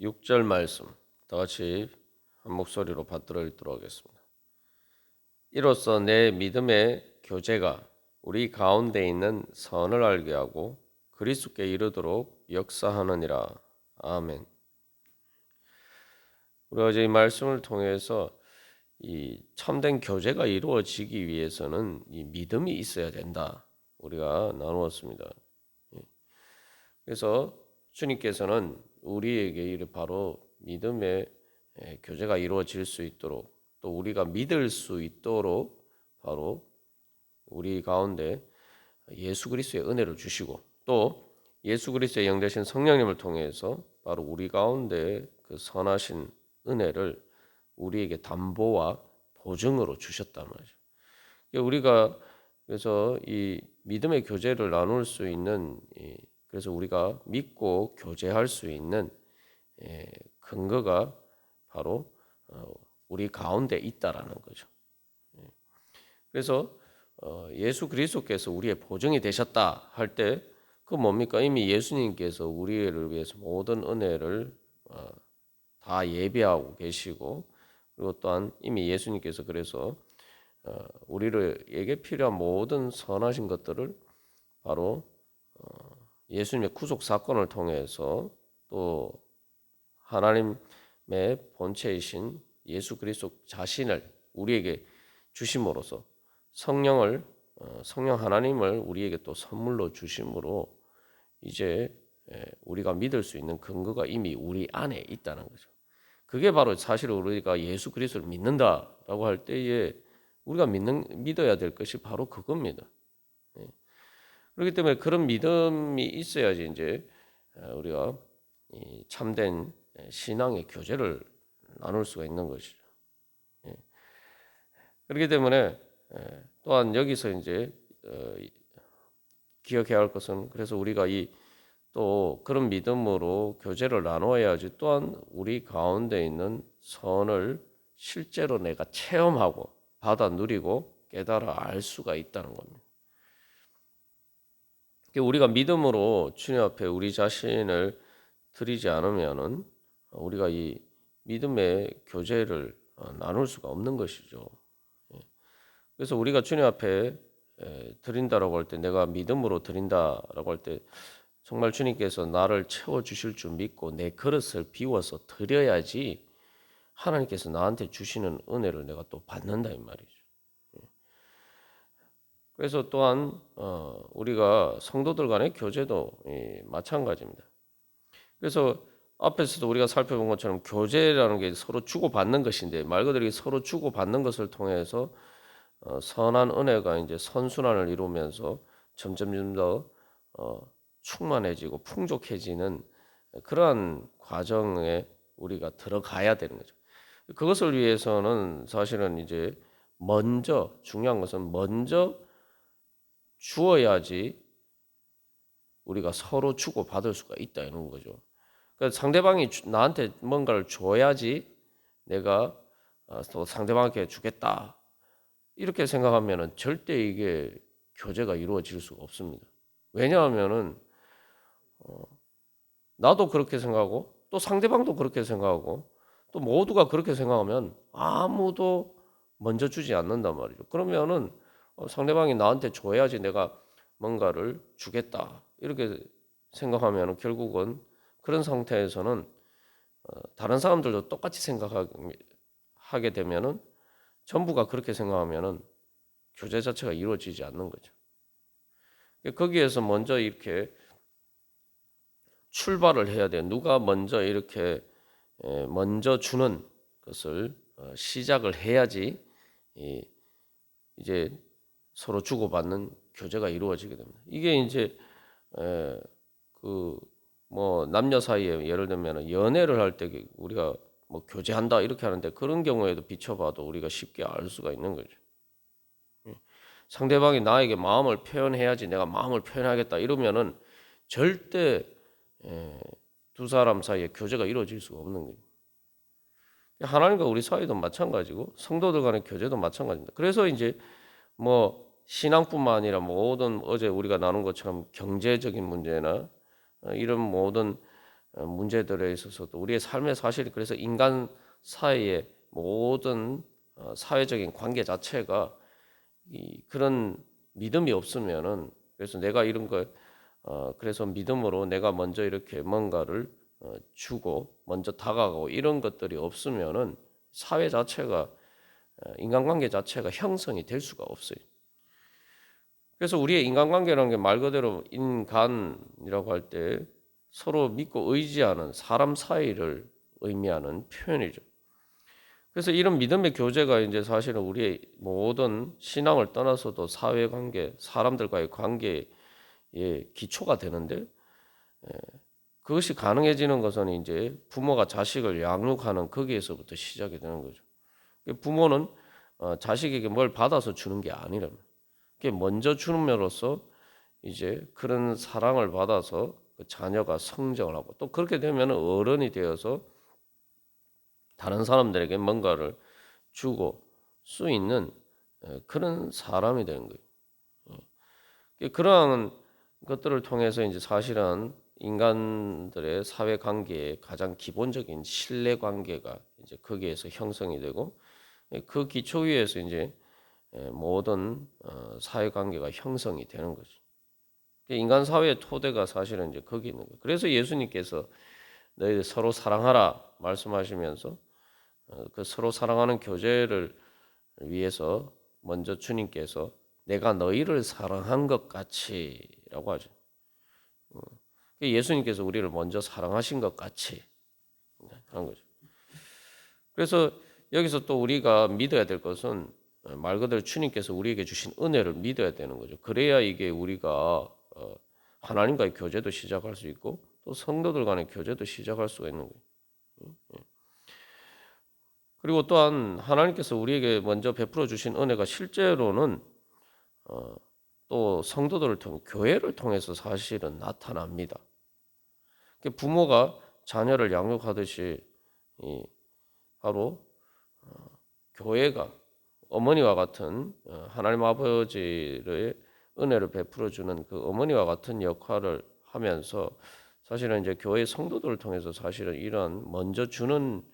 6절 말씀 다 같이 한 목소리로 받들어 읽도록 하겠습니다. 이로써 내 믿음의 교제가 우리 가운데 있는 선을 알게 하고 그리스도께 이르도록 역사하느니라. 아멘. 우리가 이제 이 말씀을 통해서 이 참된 교제가 이루어지기 위해서는 이 믿음이 있어야 된다. 우리가 나누었습니다. 예. 그래서 주님께서는 우리에게 바로 믿음의 예, 교제가 이루어질 수 있도록 또 우리가 믿을 수 있도록 바로 우리 가운데 예수 그리스도의 은혜를 주시고 또 예수 그리스도의 영 되신 성령님을 통해서 바로 우리 가운데 그 선하신 은혜를 우리에게 담보와 보증으로 주셨단 말이죠. 그러니까 우리가 그래서 이 믿음의 교제를 나눌 수 있는 그래서 우리가 믿고 교제할 수 있는 근거가 바로 어, 우리 가운데 있다라는 거죠. 그래서 어, 예수 그리스도께서 우리의 보증이 되셨다 할 때 그 뭡니까? 이미 예수님께서 우리를 위해서 모든 은혜를 어, 다 예비하고 계시고 그리고 또한 이미 예수님께서 그래서 우리를에게 필요한 모든 선하신 것들을 바로 예수님의 구속 사건을 통해서 또 하나님의 본체이신 예수 그리스도 자신을 우리에게 주심으로써 성령을 어, 성령 하나님을 우리에게 또 선물로 주심으로 이제 우리가 믿을 수 있는 근거가 이미 우리 안에 있다는 거죠. 그게 바로 사실 우리가 예수 그리스도를 믿는다라고 할 때에 우리가 믿는 믿어야 될 것이 바로 그겁니다. 그렇기 때문에 그런 믿음이 있어야지 이제 어, 우리가 참된 신앙의 교제를 나눌 수가 있는 것이죠. 예. 그렇기 때문에 예, 또한 여기서 이제 어, 기억해야 할 것은 그래서 우리가 이 또 그런 믿음으로 교제를 나누어야지 또한 우리 가운데 있는 선을 실제로 내가 체험하고 받아 누리고 깨달아 알 수가 있다는 겁니다. 우리가 믿음으로 주님 앞에 우리 자신을 드리지 않으면은 우리가 이 믿음의 교제를 어, 나눌 수가 없는 것이죠. 예. 그래서 우리가 주님 앞에 드린다라고 할 때 내가 믿음으로 드린다라고 할 때 정말 주님께서 나를 채워 주실 줄 믿고 내 그릇을 비워서 드려야지 하나님께서 나한테 주시는 은혜를 내가 또 받는다 이 말이죠. 예. 그래서 또한 어, 우리가 성도들 간의 교제도 마찬가지입니다. 그래서 앞에서도 우리가 살펴본 것처럼 교제라는 게 서로 주고받는 것인데 말 그대로 서로 주고받는 것을 통해서 어, 선한 은혜가 이제 선순환을 이루면서 점점 더 어, 충만해지고 풍족해지는 그러한 과정에 우리가 들어가야 되는 거죠. 그것을 위해서는 사실은 이제 먼저 중요한 것은 먼저 주어야지 우리가 서로 주고 받을 수가 있다 이런 거죠. 그러니까 상대방이 나한테 뭔가를 줘야지 내가 어, 또 상대방에게 주겠다. 이렇게 생각하면은 절대 이게 교제가 이루어질 수가 없습니다. 왜냐하면은 어, 나도 그렇게 생각하고 또 상대방도 그렇게 생각하고 또 모두가 그렇게 생각하면 아무도 먼저 주지 않는단 말이죠. 그러면은 어, 상대방이 나한테 줘야지 내가 뭔가를 주겠다 이렇게 생각하면 결국은 그런 상태에서는 어, 다른 사람들도 똑같이 생각하게 되면은 전부가 그렇게 생각하면은 교제 자체가 이루어지지 않는 거죠. 거기에서 먼저 이렇게 출발을 해야 돼. 누가 먼저 이렇게 먼저 주는 것을 어, 시작을 해야지 이제 서로 주고받는 교제가 이루어지게 됩니다. 이게 이제 그 뭐 남녀 사이에 예를 들면 연애를 할 때 우리가 뭐 교제한다 이렇게 하는데 그런 경우에도 비춰봐도 우리가 쉽게 알 수가 있는 거죠. 예. 상대방이 나에게 마음을 표현해야지 내가 마음을 표현하겠다 이러면은 절대 예, 두 사람 사이에 교제가 이루어질 수가 없는 거예요. 하나님과 우리 사이도 마찬가지고 성도들 간의 교제도 마찬가지입니다. 그래서 이제 뭐 신앙뿐만 아니라 모든 어제 우리가 나눈 것처럼 경제적인 문제나 어, 이런 모든 어, 문제들에 있어서도 우리의 삶의 사실이 그래서 인간 사이의 모든 어, 사회적인 관계 자체가 이 그런 믿음이 없으면은 그래서 내가 이런 거 어, 그래서 믿음으로 내가 먼저 이렇게 뭔가를 어, 주고 먼저 다가가고 이런 것들이 없으면은 사회 자체가 어, 인간관계 자체가 형성이 될 수가 없어요. 그래서 우리의 인간관계라는 게 말 그대로 인간이라고 할 때 서로 믿고 의지하는 사람 사이를 의미하는 표현이죠. 그래서 이런 믿음의 교제가 이제 사실은 우리의 모든 신앙을 떠나서도 사회 관계, 사람들과의 관계의 기초가 되는데 그것이 가능해지는 것은 이제 부모가 자식을 양육하는 거기에서부터 시작이 되는 거죠. 부모는 어, 자식에게 뭘 받아서 주는 게 아니라면, 먼저 주는으로써 이제 그런 사랑을 받아서 그 자녀가 성장을 하고 또 그렇게 되면 어른이 되어서 다른 사람들에게 뭔가를 주고 수 있는 그런 사람이 되는 거예요. 그러한 것들을 통해서 이제 사실은 인간들의 사회 관계의 가장 기본적인 신뢰 관계가 이제 거기에서 형성이 되고 그 기초 위에서 이제 모든 어, 사회 관계가 형성이 되는 거죠. 인간 사회의 토대가 사실은 이제 거기 있는 거예요. 그래서 예수님께서 너희 서로 사랑하라 말씀하시면서 어, 그 서로 사랑하는 교제를 위해서 먼저 주님께서 내가 너희를 사랑한 것 같이라고 하죠. 어, 예수님께서 우리를 먼저 사랑하신 것 같이 하는 거죠. 그래서 여기서 또 우리가 믿어야 될 것은 말 그대로 주님께서 우리에게 주신 은혜를 믿어야 되는 거죠. 그래야 이게 우리가 어, 하나님과의 교제도 시작할 수 있고 또 성도들 간의 교제도 시작할 수가 있는 거예요. 예. 그리고 또한 하나님께서 우리에게 먼저 베풀어 주신 은혜가 실제로는 어, 또 성도들을 통해 교회를 통해서 사실은 나타납니다. 부모가 자녀를 양육하듯이 바로 어, 교회가 어머니와 같은 어, 하나님 아버지의 은혜를 베풀어 주는 그 어머니와 같은 역할을 하면서 사실은 이제 교회 성도들을 통해서 사실은 이런 먼저 주는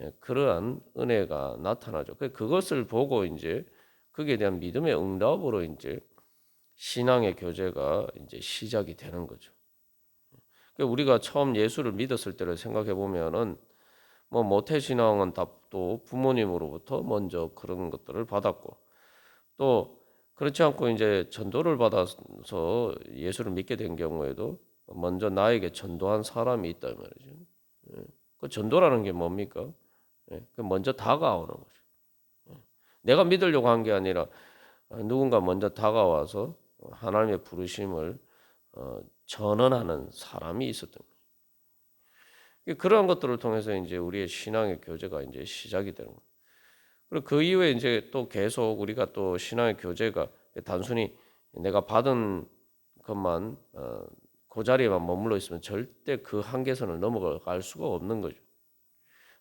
예, 그러한 은혜가 나타나죠. 그 그것을 보고 이제 거기에 대한 믿음의 응답으로 이제 신앙의 교제가 이제 시작이 되는 거죠. 그러니까 우리가 처음 예수를 믿었을 때를 생각해 보면은 뭐 모태 신앙은 또 부모님으로부터 먼저 그런 것들을 받았고 또 그렇지 않고 이제 전도를 받아서 예수를 믿게 된 경우에도 먼저 나에게 전도한 사람이 있다 말이죠. 예. 그 전도라는 게 뭡니까? 예. 그 먼저 다가오는 거죠. 예. 내가 믿으려고 한 게 아니라 누군가 먼저 다가와서 하나님의 부르심을 어, 전언하는 사람이 있었던 거예요. 그러한 것들을 통해서 이제 우리의 신앙의 교제가 이제 시작이 되는 거예요. 그리고 그 이후에 이제 또 계속 우리가 또 신앙의 교제가 단순히 내가 받은 것만 어, 그 자리에만 머물러 있으면 절대 그 한계선을 넘어갈 수가 없는 거죠.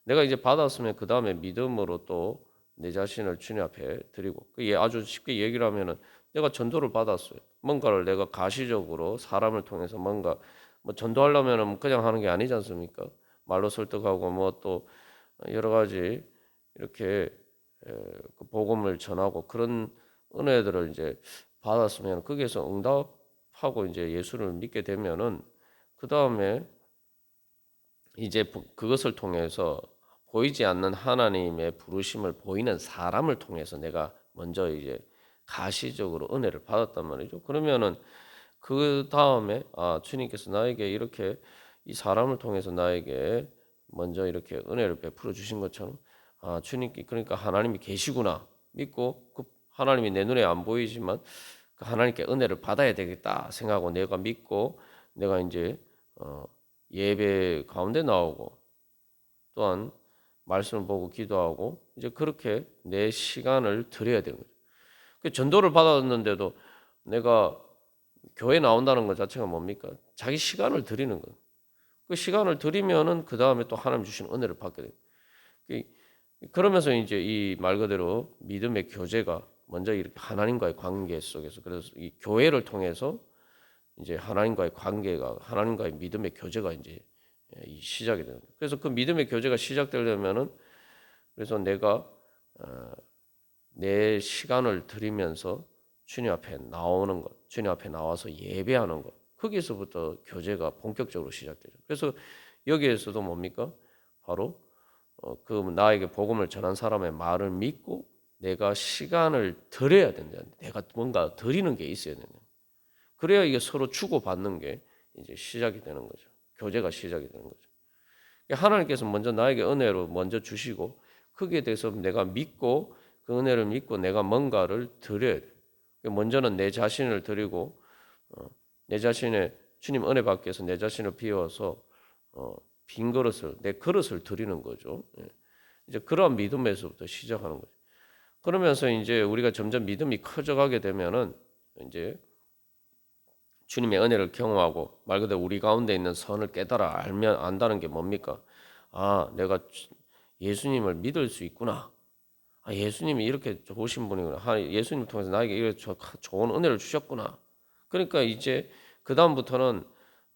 내가 이제 받았으면 그 다음에 믿음으로 또 내 자신을 주님 앞에 드리고 그 아주 쉽게 얘기를 하면은 내가 전도를 받았어요. 뭔가를 내가 가시적으로 사람을 통해서 뭔가 뭐 전도하려면은 그냥 하는 게 아니지 않습니까? 말로 설득하고 뭐 또 여러 가지 이렇게 그 복음을 전하고 그런 은혜들을 이제 받았으면 거기에서 응답하고 이제 예수를 믿게 되면은 그 다음에 이제 그것을 통해서 보이지 않는 하나님의 부르심을 보이는 사람을 통해서 내가 먼저 이제 가시적으로 은혜를 받았단 말이죠. 그러면은 그 다음에 아 주님께서 나에게 이렇게 이 사람을 통해서 나에게 먼저 이렇게 은혜를 베풀어 주신 것처럼 아 주님께 그러니까 하나님이 계시구나 믿고 그 하나님이 내 눈에 안 보이지만 그 하나님께 은혜를 받아야 되겠다 생각하고 내가 믿고 내가 이제 어 예배 가운데 나오고 또한 말씀을 보고 기도하고 이제 그렇게 내 시간을 드려야 되는 거죠. 그 전도를 받았는데도 내가 교회 나온다는 것 자체가 뭡니까? 자기 시간을 드리는 거. 그 시간을 드리면은 그 다음에 또 하나님 주신 은혜를 받게 돼요. 그 그러면서 이제 이 말 그대로 믿음의 교제가 먼저 이렇게 하나님과의 관계 속에서 그래서 이 교회를 통해서 이제 하나님과의 관계가 하나님과의 믿음의 교제가 이제 예, 이 시작이 되는 거예요. 그래서 그 믿음의 교제가 시작되려면은 그래서 내가 어, 내 시간을 들이면서 주님 앞에 나오는 것, 주님 앞에 나와서 예배하는 것, 거기서부터 교제가 본격적으로 시작되죠. 그래서 여기에서도 뭡니까? 바로 어, 그 나에게 복음을 전한 사람의 말을 믿고 내가 시간을 들여야 된다. 내가 뭔가 드리는 게 있어야 된다. 그래야 이게 서로 주고받는 게 이제 시작이 되는 거죠. 교제가 시작이 되는 거죠. 하나님께서 먼저 나에게 은혜로 먼저 주시고 거기에 대해서 내가 믿고 그 은혜를 믿고 내가 뭔가를 드려야 돼. 먼저는 내 자신을 드리고 어, 내 자신의 주님 은혜 받기 위해서 내 자신을 비워서 어, 빈 그릇을 내 그릇을 드리는 거죠. 예. 이제 그러한 믿음에서부터 시작하는 거죠. 그러면서 이제 우리가 점점 믿음이 커져가게 되면은 이제 주님의 은혜를 경험하고 말 그대로 우리 가운데 있는 선을 깨달아 알면 안다는 게 뭡니까? 아, 내가 예수님을 믿을 수 있구나. 아, 예수님이 이렇게 좋으신 분이구나. 아, 예수님 통해서 나에게 이렇게 좋은 은혜를 주셨구나. 그러니까 이제 그 다음부터는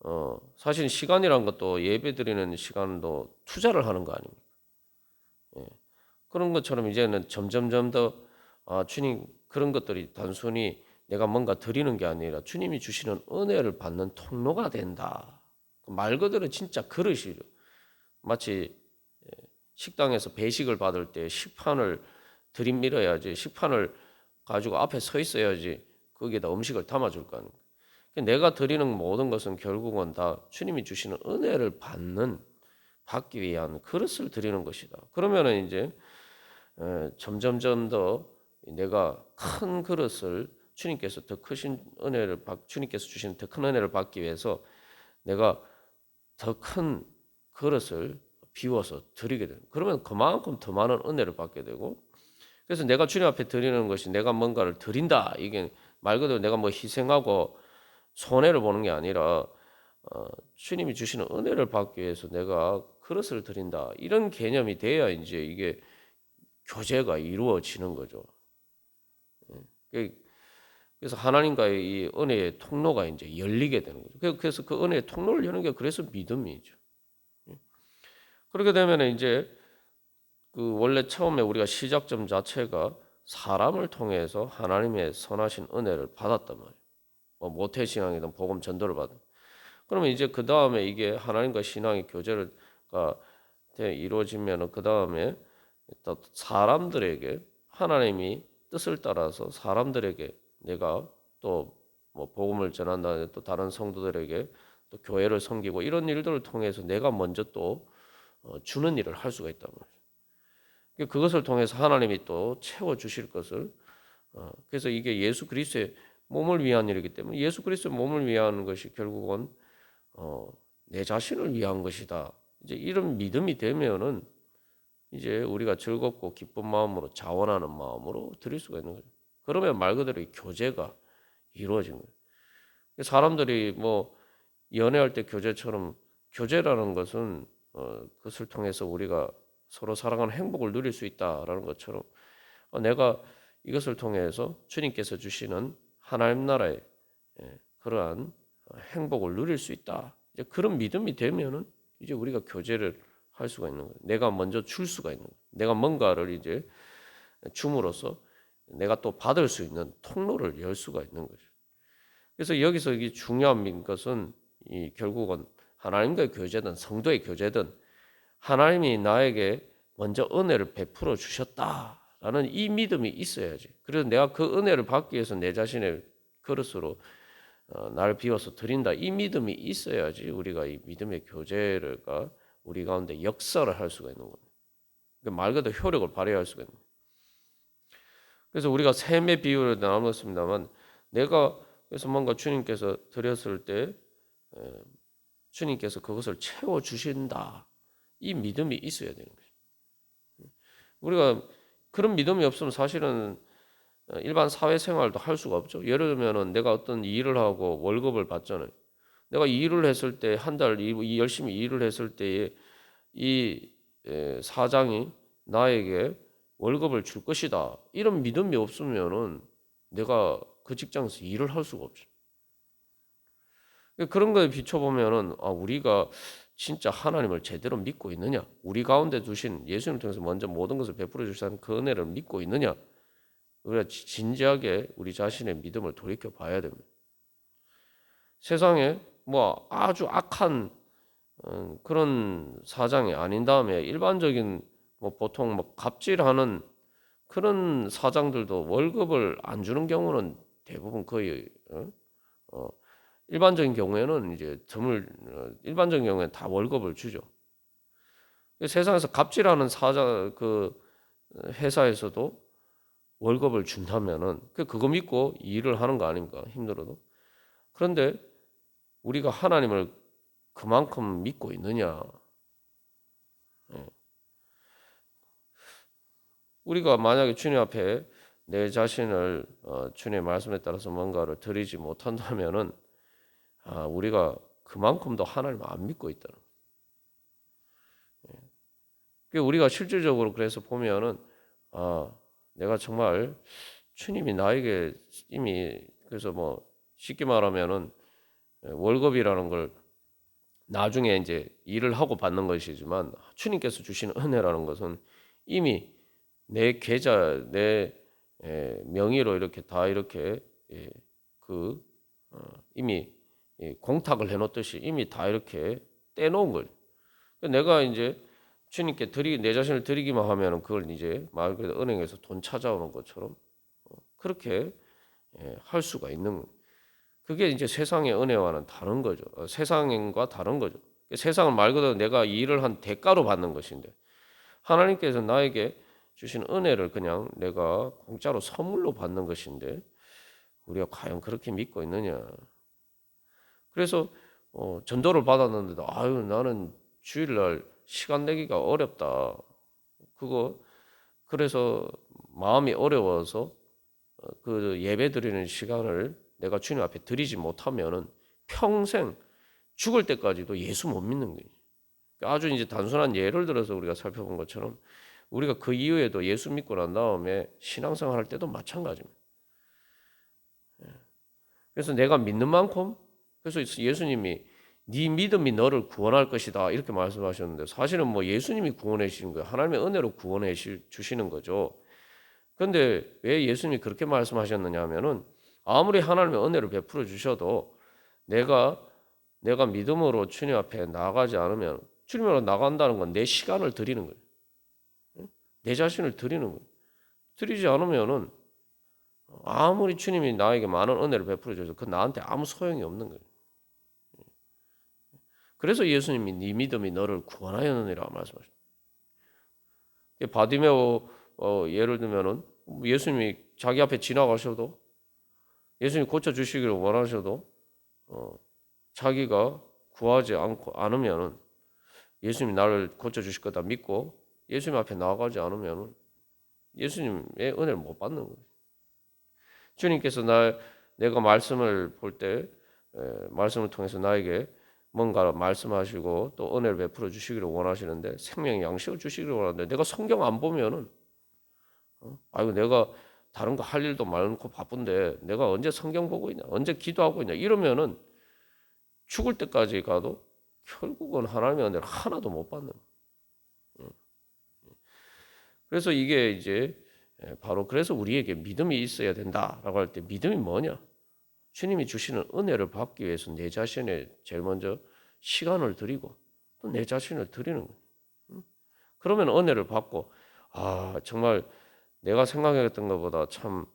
어, 사실 시간이란 것도 예배 드리는 시간도 투자를 하는 거 아닙니까? 예. 그런 것처럼 이제는 점점점 더 아, 주님 그런 것들이 단순히 내가 뭔가 드리는 게 아니라 주님이 주시는 은혜를 받는 통로가 된다. 말 그대로 진짜 그릇이죠. 마치 예, 식당에서 배식을 받을 때 식판을 들이밀어야지 식판을 가지고 앞에 서 있어야지 거기에다 음식을 담아줄 거 아닙니까? 내가 드리는 모든 것은 결국은 다 주님이 주시는 은혜를 받는 받기 위한 그릇을 드리는 것이다. 그러면은 이제 점점점 더 내가 큰 그릇을 주님께서 더 크신 은혜를 받 주님께서 주시는 더 큰 은혜를 받기 위해서 내가 더 큰 그릇을 비워서 드리게 되는. 그러면 그만큼 더 많은 은혜를 받게 되고 그래서 내가 주님 앞에 드리는 것이 내가 뭔가를 드린다. 이게 말 그대로 내가 뭐 희생하고 손해를 보는 게 아니라 어, 주님이 주시는 은혜를 받기 위해서 내가 그릇을 드린다. 이런 개념이 돼야 이제 이게 교제가 이루어지는 거죠. 예. 그래서 하나님과의 이 은혜의 통로가 이제 열리게 되는 거죠. 그래서 그 은혜의 통로를 여는 게 그래서 믿음이죠. 예. 그렇게 되면 이제 그 원래 처음에 우리가 시작점 자체가 사람을 통해서 하나님의 선하신 은혜를 받았단 말이에요. 뭐 모태 신앙이든 복음 전도를 받은. 그러면 이제 그 다음에 이게 하나님과 신앙의 교제가 이루어지면은 그 다음에 또 사람들에게 하나님이 뜻을 따라서 사람들에게 내가 또 뭐 복음을 전한다 또 다른 성도들에게 또 교회를 섬기고 이런 일들을 통해서 내가 먼저 또 어, 주는 일을 할 수가 있단 말이죠. 그것을 통해서 하나님이 또 채워 주실 것을 어, 그래서 이게 예수 그리스도의 몸을 위한 일이기 때문에 예수 그리스도의 몸을 위한 것이 결국은 어, 내 자신을 위한 것이다. 이제 이런 믿음이 되면은 이제 우리가 즐겁고 기쁜 마음으로 자원하는 마음으로 드릴 수가 있는 거죠. 그러면 말 그대로 이 교제가 이루어진 거예요. 사람들이 뭐 연애할 때 교제처럼 교제라는 것은 어, 그것을 통해서 우리가 서로 사랑하는 행복을 누릴 수 있다라는 것처럼 어, 내가 이것을 통해서 주님께서 주시는 하나님 나라의 예, 그러한 행복을 누릴 수 있다. 이제 그런 믿음이 되면은 이제 우리가 교제를 할 수가 있는 거예요. 내가 먼저 줄 수가 있는 거예요. 내가 뭔가를 이제 줌으로써 내가 또 받을 수 있는 통로를 열 수가 있는 거죠. 그래서 여기서 이 중요한 것은 이 결국은 하나님과의 교제든 성도의 교제든 하나님이 나에게 먼저 은혜를 베풀어 주셨다라는 이 믿음이 있어야지. 그래서 내가 그 은혜를 받기 위해서 내 자신의 그릇으로 어, 날 비워서 드린다. 이 믿음이 있어야지 우리가 이 믿음의 교제가 우리 가운데 역사를 할 수가 있는 겁니다. 그러니까 말 그대로 효력을 발휘할 수가 있는. 그래서 우리가 셈의 비유를 나눴습니다만 내가 그래서 뭔가 주님께서 드렸을 때 주님께서 그것을 채워 주신다. 이 믿음이 있어야 되는 거죠. 우리가 그런 믿음이 없으면 사실은 일반 사회생활도 할 수가 없죠. 예를 들면은 내가 어떤 일을 하고 월급을 받잖아요. 내가 일을 했을 때 한 달 열심히 일을 했을 때에 이 사장이 나에게 월급을 줄 것이다. 이런 믿음이 없으면은 내가 그 직장에서 일을 할 수가 없죠. 그런 거에 비춰보면은 아 우리가 진짜 하나님을 제대로 믿고 있느냐? 우리 가운데 두신 예수님을 통해서 먼저 모든 것을 베풀어 주시는 그 은혜를 믿고 있느냐? 우리가 지- 진지하게 우리 자신의 믿음을 돌이켜 봐야 됩니다. 세상에 뭐 아주 악한 어, 그런 사장이 아닌 다음에 일반적인 뭐 보통 뭐 갑질하는 그런 사장들도 월급을 안 주는 경우는 대부분 거의 어? 어, 일반적인 경우에는 이제 드물 어, 일반적인 경우에는 다 월급을 주죠. 세상에서 갑질하는 사장 그 회사에서도 월급을 준다면은 그 그거 믿고 일을 하는 거 아닙니까? 힘들어도. 그런데 우리가 하나님을 그만큼 믿고 있느냐? 예. 우리가 만약에 주님 앞에 내 자신을 어, 주님의 말씀에 따라서 뭔가를 드리지 못한다면은 아, 우리가 그만큼도 하나님을 안 믿고 있다는. 거예요. 예. 우리가 실질적으로 그래서 보면은 아, 내가 정말 주님이 나에게 이미 그래서 뭐 쉽게 말하면은 월급이라는 걸 나중에 이제 일을 하고 받는 것이지만 주님께서 주시는 은혜라는 것은 이미 내 계좌 내 에, 명의로 이렇게 다 이렇게 예, 그 어, 이미 예, 공탁을 해놓듯이 이미 다 이렇게 떼놓은 거죠. 내가 이제 주님께 드리 내 자신을 드리기만 하면은 그걸 이제 말 그대로 은행에서 돈 찾아오는 것처럼 어, 그렇게 예, 할 수가 있는 거예요. 그게 이제 세상의 은혜와는 다른 거죠. 어, 세상과 다른 거죠. 세상은 말 그대로 내가 일을 한 대가로 받는 것인데 하나님께서 나에게 주신 은혜를 그냥 내가 공짜로 선물로 받는 것인데 우리가 과연 그렇게 믿고 있느냐? 그래서 어, 전도를 받았는데도 아유 나는 주일날 시간 내기가 어렵다. 그거 그래서 마음이 어려워서 어, 그 예배 드리는 시간을 내가 주님 앞에 드리지 못하면은 평생 죽을 때까지도 예수 못 믿는 거예요. 아주 이제 단순한 예를 들어서 우리가 살펴본 것처럼 우리가 그 이후에도 예수 믿고 난 다음에 신앙생활 할 때도 마찬가지입니다. 예. 그래서 내가 믿는 만큼 그래서 예수님이 네 믿음이 너를 구원할 것이다 이렇게 말씀하셨는데 사실은 뭐 예수님이 구원해 주시는 거예요. 하나님의 은혜로 구원해 주시는 거죠. 그런데 왜 예수님이 그렇게 말씀하셨느냐 하면은 아무리 하나님의 은혜를 베풀어 주셔도 내가 내가 믿음으로 주님 앞에 나가지 않으면 주님으로 나간다는 건 내 시간을 드리는 거예요. 내 자신을 드리는 거예요. 드리지 않으면은 아무리 주님이 나에게 많은 은혜를 베풀어 줘도 그 나한테 아무 소용이 없는 거예요. 그래서 예수님이 네 믿음이 너를 구원하였느니라 말씀하셨죠. 바디메오 어, 예를 들면은 예수님이 자기 앞에 지나가셔도 예수님 고쳐 주시기를 원하셔도 어, 자기가 구하지 않고 않으면은 예수님이 나를 고쳐 주실 거다 믿고 예수님 앞에 나아가지 않으면은 예수님의 은혜를 못 받는 거예요. 주님께서 나 내가 말씀을 볼 때 말씀을 통해서 나에게 뭔가 말씀하시고 또 은혜를 베풀어 주시기를 원하시는데 생명의 양식을 주시기를 원하는데 내가 성경 안 보면은 어? 아이고 내가 다른 거 할 일도 많고 바쁜데 내가 언제 성경 보고 있냐 언제 기도하고 있냐 이러면은 죽을 때까지 가도 결국은 하나님의 은혜를 하나도 못 받는 그래서 이게 이제 바로 그래서 우리에게 믿음이 있어야 된다라고 할 때 믿음이 뭐냐? 주님이 주시는 은혜를 받기 위해서 내 자신에 제일 먼저 시간을 드리고 또 내 자신을 드리는 거예요. 그러면 은혜를 받고 아 정말 내가 생각했던 것보다 참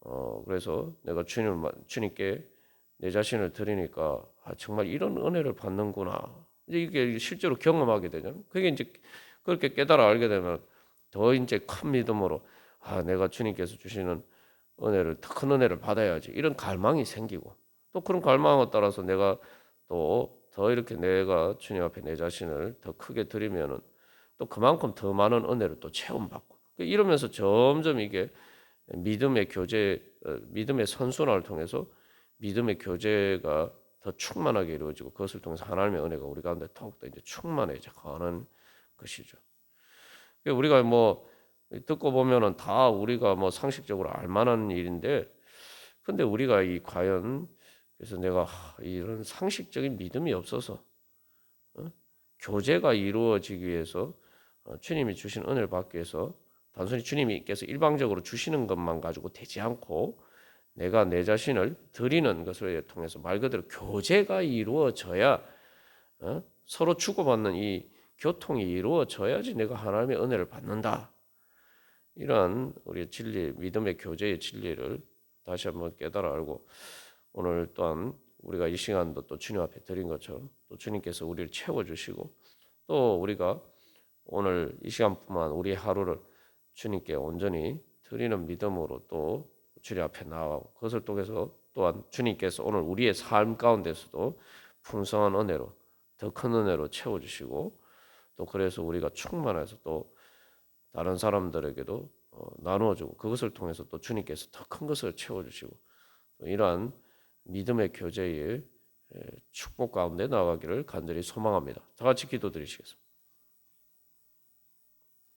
어, 그래서 내가 주님 주님께 내 자신을 드리니까 아, 정말 이런 은혜를 받는구나. 이게 실제로 경험하게 되잖아요. 그게 이제 그렇게 깨달아 알게 되면 더 이제 큰 믿음으로 아 내가 주님께서 주시는 은혜를 더큰 은혜를 받아야지 이런 갈망이 생기고 또 그런 갈망에 따라서 내가 또 더 이렇게 내가 주님 앞에 내 자신을 더 크게 드리면은 또 그만큼 더 많은 은혜를 또 체험받고 이러면서 점점 이게 믿음의 교제 어, 믿음의 선순환을 통해서 믿음의 교제가 더 충만하게 이루어지고 그것을 통해서 하나님의 은혜가 우리 가운데 더욱더 이제 충만해져 가는 것이죠. 우리가 뭐 듣고 보면은 다 우리가 뭐 상식적으로 알 만한 일인데, 근데 우리가 이 과연 그래서 내가 이런 상식적인 믿음이 없어서 어? 교제가 이루어지기 위해서 어, 주님이 주신 은혜를 받기 위해서 단순히 주님께서 일방적으로 주시는 것만 가지고 되지 않고 내가 내 자신을 드리는 것을 통해서 말 그대로 교제가 이루어져야 어? 서로 주고받는 이 교통이 이루어져야지 내가 하나님의 은혜를 받는다. 이런 우리 진리, 믿음의 교제의 진리를 다시 한번 깨달아 알고 오늘 또한 우리가 이 시간도 또 주님 앞에 드린 것처럼 또 주님께서 우리를 채워주시고 또 우리가 오늘 이 시간뿐만 우리 하루를 주님께 온전히 드리는 믿음으로 또 주님 앞에 나아가고 그것을 통해서 또한 주님께서 오늘 우리의 삶 가운데서도 풍성한 은혜로 더 큰 은혜로 채워주시고 또 그래서 우리가 충만해서 또 다른 사람들에게도 어, 나누어주고 그것을 통해서 또 주님께서 더 큰 것을 채워주시고 또 이러한 믿음의 교제의 에, 축복 가운데 나가기를 간절히 소망합니다. 다 같이 기도드리시겠습니다.